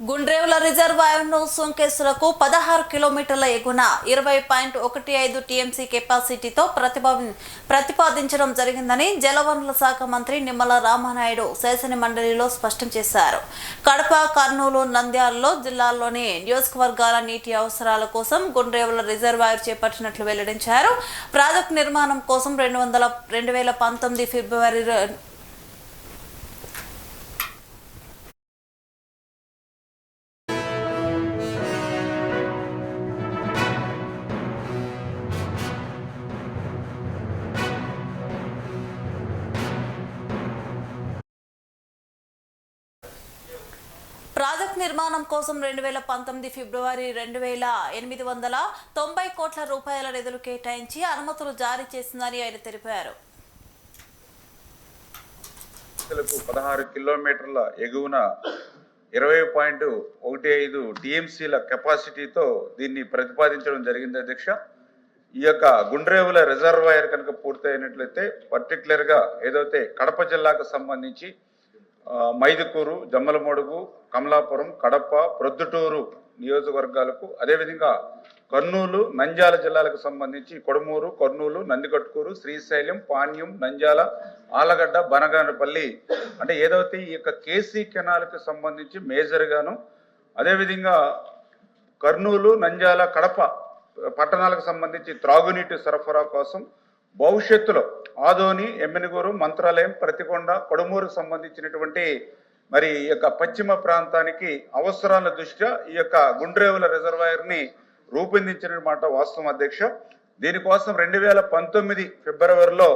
గుండ్రేవుల రిజర్వాయర్ను పదహారు కిలోమీటర్ల ఎగున ఇరవై పాయింట్ ఒకటి ఐదు టీఎంసీ కెపాసిటీతో ప్రతిపా ప్రతిపాదించడం జరిగిందని జలవనరుల శాఖ మంత్రి నిమ్మల రామానాయుడు శాసన మండలిలో స్పష్టం చేశారు. కడప కర్నూలు నంద్యాలలో జిల్లాల్లోని నియోజకవర్గాల నీటి అవసరాల కోసం గుండ్రేవుల రిజర్వాయర్ చేపట్టినట్లు వెల్లడించారు. ప్రాజెక్టు నిర్మాణం కోసం రెండు వందల రెండు వేల పంతొమ్మిది ఫిబ్రవరి ప్రాజెక్ట్ నిర్మాణం కోసం రెండు వేల పంతొమ్మిది ఫిబ్రవరి రెండు వేల ఎనిమిది వందల తొంభై కోట్ల రూపాయల నిధులు కేటాయించి అనుమతులు జారీ చేసిందని ఆయన తెలిపారు. పదహారు కిలోమీటర్ల ఎగువన ఇరవై పాయింట్ ఒకటి ఐదు టీఎంసీల కెపాసిటీతో దీన్ని ప్రతిపాదించడం జరిగింది అధ్యక్ష. ఈ యొక్క గుండ్రేవుల రిజర్వాయర్ కనుక పూర్తయినట్లయితే పర్టికులర్గా ఏదైతే కడప జిల్లాకు సంబంధించి మైదుకూరు జమ్మలమడుగు కమలాపురం కడప ప్రొద్దుటూరు నియోజకవర్గాలకు అదేవిధంగా కర్నూలు నంద్యాల జిల్లాలకు సంబంధించి కొడమూరు కర్నూలు నందికట్టుకూరు శ్రీశైలం పాణ్యం నంద్యాల ఆలగడ్డ బనగానపల్లి అంటే ఏదైతే ఈ యొక్క కేసీ కెనాల్కి సంబంధించి మేజర్గాను అదేవిధంగా కర్నూలు నంద్యాల కడప పట్టణాలకు సంబంధించి త్రాగునీటి సరఫరా కోసం భవిష్యత్తులో ఆదోని ఎమ్మినగూరు మంత్రాలయం ప్రతికొండ కొడుమూరు సంబంధించినటువంటి మరి ఈ యొక్క పశ్చిమ ప్రాంతానికి అవసరాల దృష్ట్యా ఈ యొక్క గుండ్రేవుల రిజర్వాయర్ని రూపొందించిన మాట వాస్తవం అధ్యక్ష. దీనికోసం రెండు వేల పంతొమ్మిది ఫిబ్రవరిలో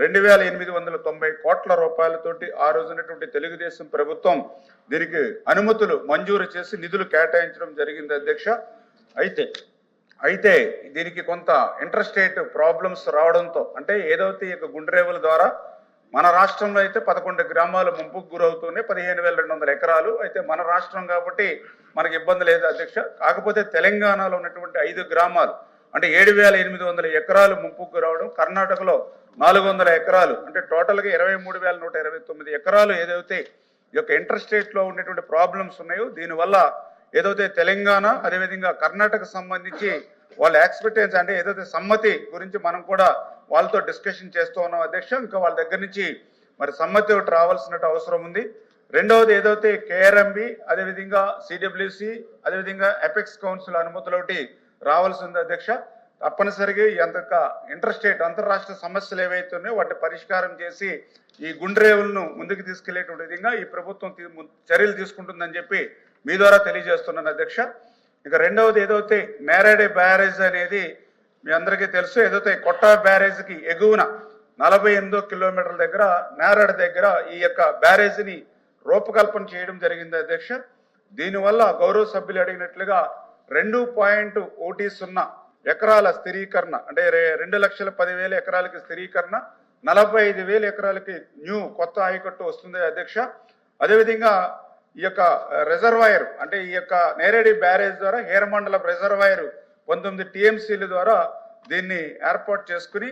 రెండు వేల ఎనిమిది వందల తొంభై కోట్ల రూపాయలతోటి ఆ రోజునటువంటి తెలుగుదేశం ప్రభుత్వం దీనికి అనుమతులు మంజూరు చేసి నిధులు కేటాయించడం జరిగింది అధ్యక్ష. అయితే అయితే దీనికి కొంత ఇంటర్స్టేట్ ప్రాబ్లమ్స్ రావడంతో అంటే ఏదైతే ఈ గుండ్రేవుల ద్వారా మన రాష్ట్రంలో అయితే పదకొండు గ్రామాలు ముంపుకు గురవుతూనే పదిహేను వేల రెండు వందల ఎకరాలు అయితే మన రాష్ట్రం కాబట్టి మనకి ఇబ్బంది లేదు అధ్యక్ష. కాకపోతే తెలంగాణలో ఉన్నటువంటి ఐదు గ్రామాలు అంటే ఏడు వేల ఎనిమిది వందల ఎకరాలు ముంపుకు రావడం కర్ణాటకలో నాలుగు వందల ఎకరాలు అంటే టోటల్గా ఇరవై మూడు వేల నూట ఇరవై తొమ్మిది ఎకరాలు ఏదైతే ఈ యొక్క ఇంటర్స్టేట్లో ఉన్నటువంటి ప్రాబ్లమ్స్ ఉన్నాయో దీనివల్ల ఏదైతే తెలంగాణ అదేవిధంగా కర్ణాటక సంబంధించి వాళ్ళ ఎక్స్పెక్టెన్స్ అంటే ఏదైతే సమ్మతి గురించి మనం కూడా వాళ్ళతో డిస్కషన్ చేస్తూ ఉన్నాం అధ్యక్ష ఇంకా వాళ్ళ దగ్గర నుంచి మరి సమ్మతి ఒకటి రావాల్సినట్టు అవసరం ఉంది. రెండవది ఏదైతే కేఆర్ఎంబి అదేవిధంగా సిడబ్ల్యూసి అదేవిధంగా ఎపెక్స్ కౌన్సిల్ అనుమతులు ఒకటి రావాల్సి ఉంది అధ్యక్ష. తప్పనిసరిగా ఎంత ఇంటర్స్టేట్ అంతర్రాష్ట్ర సమస్యలు ఏవైతే ఉన్నాయో వాటిని పరిష్కారం చేసి ఈ గుండ్రేవులను ముందుకు తీసుకెళ్ళేటువంటి విధంగా ఈ ప్రభుత్వం చర్యలు తీసుకుంటుందని చెప్పి మీ ద్వారా తెలియజేస్తున్నాను అధ్యక్ష. ఇక రెండవది ఏదైతే నేరడే బ్యారేజ్ అనేది మీ అందరికీ తెలుసు ఏదైతే కొట్ట బ్యారేజ్కి ఎగువన నలభై ఎనిమిదో కిలోమీటర్ల దగ్గర నేరాడ దగ్గర ఈ యొక్క బ్యారేజ్ని రూపకల్పన చేయడం జరిగింది అధ్యక్ష. దీనివల్ల గౌరవ సభ్యులు అడిగినట్లుగా రెండు పాయింట్ ఒకటి సున్నా ఎకరాల స్థిరీకరణ అంటే రెండు లక్షల పదివేల ఎకరాలకి స్థిరీకరణ నలభై ఐదు వేల ఎకరాలకి న్యూ కొత్త ఆయకట్టు వస్తుంది అధ్యక్ష. అదేవిధంగా ఈ యొక్క రిజర్వాయర్ అంటే ఈ యొక్క నేరేడి బ్యారేజ్ ద్వారా హేరమండలం రిజర్వాయర్ పంతొమ్మిది టీఎంసీల ద్వారా దీన్ని ఏర్పాటు చేసుకుని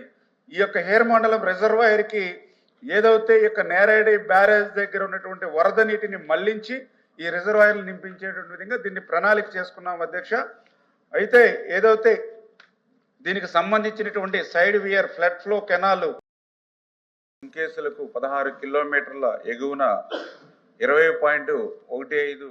ఈ యొక్క హేరమండలం రిజర్వాయర్కి ఏదైతే ఈ యొక్క నేరేడి బ్యారేజ్ దగ్గర ఉన్నటువంటి వరద నీటిని మళ్ళించి ఈ రిజర్వాయర్లు నింపించేటువంటి విధంగా దీన్ని ప్రణాళిక చేసుకున్నాం అధ్యక్ష. అయితే ఏదైతే దీనికి సంబంధించినటువంటి side weir flood flow canal కేసులకు పదహారు కిలోమీటర్ల ఎగువన ఇరవై పాయింట్ ఒకటి ఐదు